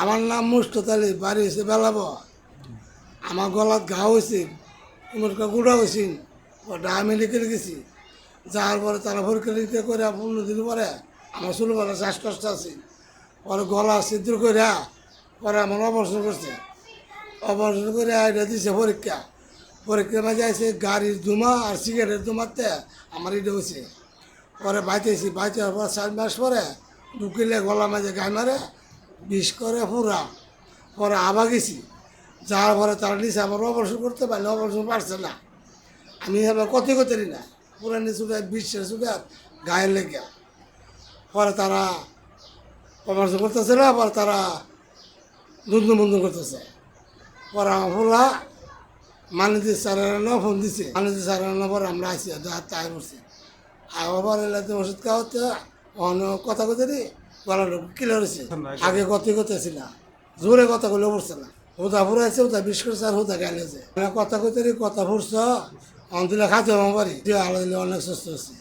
আমার নাম মুস্তত বাড়ি হয়েছে বেলাব আমার গলাত ঘা হয়েছিল তোমার গুঁড়া হয়েছিল ওটা আমি লিখে রেখেছি। যাওয়ার পরে তারা নিরীক্ষা করে পনেরো পরে আমার করে শ্বাসকষ্ট আছে। পরে গলা ছিদ্র করে পরে আমার অপারেশন করছে। অপারেশন করে এটা দিছে পরীক্ষা। পরীক্ষা মাঝে আছে গাড়ির ধুমা আর সিগারেটের ধুমাতে আমার এটা হয়েছে পরে বাইতেছি বাইতে পর চার মাস পরে ঢুকিলে গলা মাঝে গায়ে মারে বিষ করে পুরা পরে আবার গেছি। যাওয়ার পরে তারা নিচে আবার অপারেশন করতে পারলে অপারেশন পারছে না। আমি এবার কত করতে না। পুরানি চুলে বিশ্বের চুলে গায়ে লেগে। পরে তারা অপারেশন করতেছে না, পরে তারা দুধ বন্ধু করতেছে। পরে আমার ফুলা স্যারের ফোন দিছে। মানিতে স্যারের পরে আমরা আসি তাই বসছি আবার এলে তো ওষুধ খাওয়াতে অন্য কথা কথা গলা কিলো হয়েছে। আগে ছিল জোরে কথা বলে পড়ছে না। হুদা ফুরাইছে হুদা বিশ করছে আর হুদা গাইলেছে কথা কইতে কথা ফুরছ অন্তিলে খাতে পারি আলাদা অনেক সুস্থ হচ্ছে